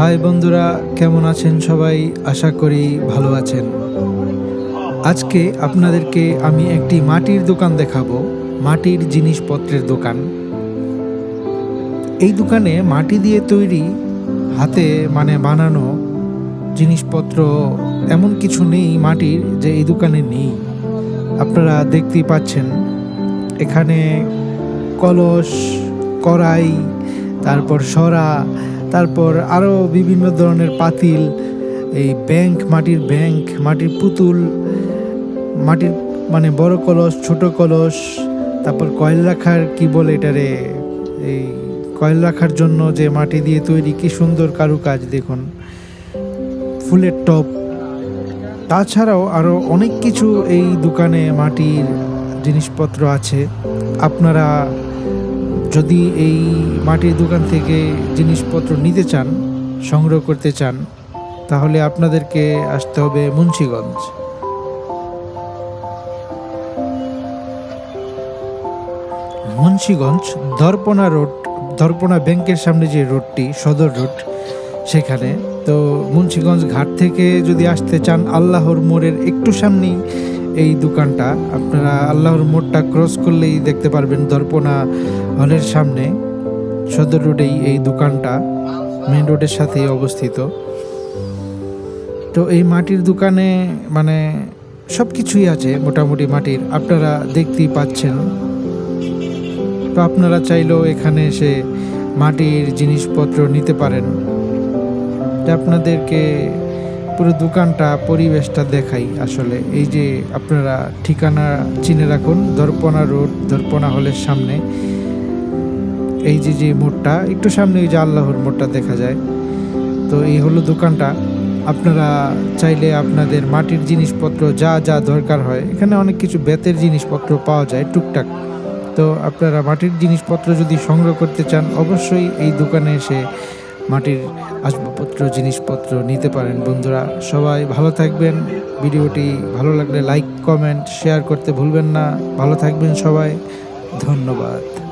High বন্ধুরা, কেমন আছেন সবাই? আশা করি ভালো আছেন। আজকে আপনাদেরকে আমি একটি মাটির দোকান দেখাবো, মাটির জিনিসপত্রের দোকান। এই দোকানে মাটি দিয়ে তৈরি, হাতে মানে বানানো জিনিসপত্র এমন কিছু নেই মাটির যে এই দোকানে নেই। আপনারা দেখতেই পাচ্ছেন, এখানে কলস, কড়াই, তারপর সরা তারপর আরও বিভিন্ন ধরনের পাতিল, এই ব্যাংক, মাটির ব্যাংক, মাটির পুতুল, মাটির মানে বড় কলস, ছোট কলস, তারপর কয়েল রাখার কি বলে এটারে, এই কয়েল রাখার জন্য যে মাটি দিয়ে তৈরি কি সুন্দর কারুকাজ দেখুন, ফুলের টপ তাছাড়াও আরও অনেক কিছু এই দোকানে মাটির জিনিসপত্র আছে। আপনারা যদি এই মাটির দোকান থেকে জিনিসপত্র নিতে চান, সংগ্রহ করতে চান, তাহলে আপনাদেরকে আসতে হবে মুন্সীগঞ্জ। মুন্সীগঞ্জ দর্পণা রোড দর্পণা ব্যাংকের সামনে যে রোডটি, সদর রোড, সেখানে। তো মুন্সীগঞ্জ ঘাট থেকে যদি আসতে চান, আল্লাহর মোড়ের একটু সামনেই এই দোকানটা, আপনারা আল্লাহর মোড়টা ক্রস করলেই দেখতে পারবেন দর্পণা হলের সামনে, সদর রোডেই এই দোকানটা মেন রোডের সাথে অবস্থিত। তো এই মাটির দোকানে মানে সব কিছুই আছে মোটামুটি মাটির, আপনারা দেখতেই পাচ্ছেন। তো আপনারা চাইলেও এখানে এসে মাটির জিনিসপত্র নিতে পারেন। আপনাদেরকে পুরো দোকানটা, পরিবেশটা দেখাই আসলে। এই যে আপনারা ঠিকানা চিনে রাখুন, দর্পণা রোড, দর্পণা হলের সামনে। এই যে যে মোড়টা, একটু সামনে ওই যে আল্লাহর মোড়টা দেখা যায়। তো এই হলো দোকানটা। আপনারা চাইলে আপনাদের মাটির জিনিসপত্র, যা যা দরকার হয়, এখানে অনেক কিছু বেতের জিনিসপত্র পাওয়া যায়, টুকটাক। তো আপনারা মাটির জিনিসপত্র যদি সংগ্রহ করতে চান, অবশ্যই এই দোকানে এসে মাটির আসবাবপত্র, জিনিসপত্র নিতে পারেন। বন্ধুরা, সবাই ভালো থাকবেন। ভিডিওটি ভালো লাগলে লাইক, কমেন্ট, শেয়ার করতে ভুলবেন না। ভালো থাকবেন সবাই। ধন্যবাদ।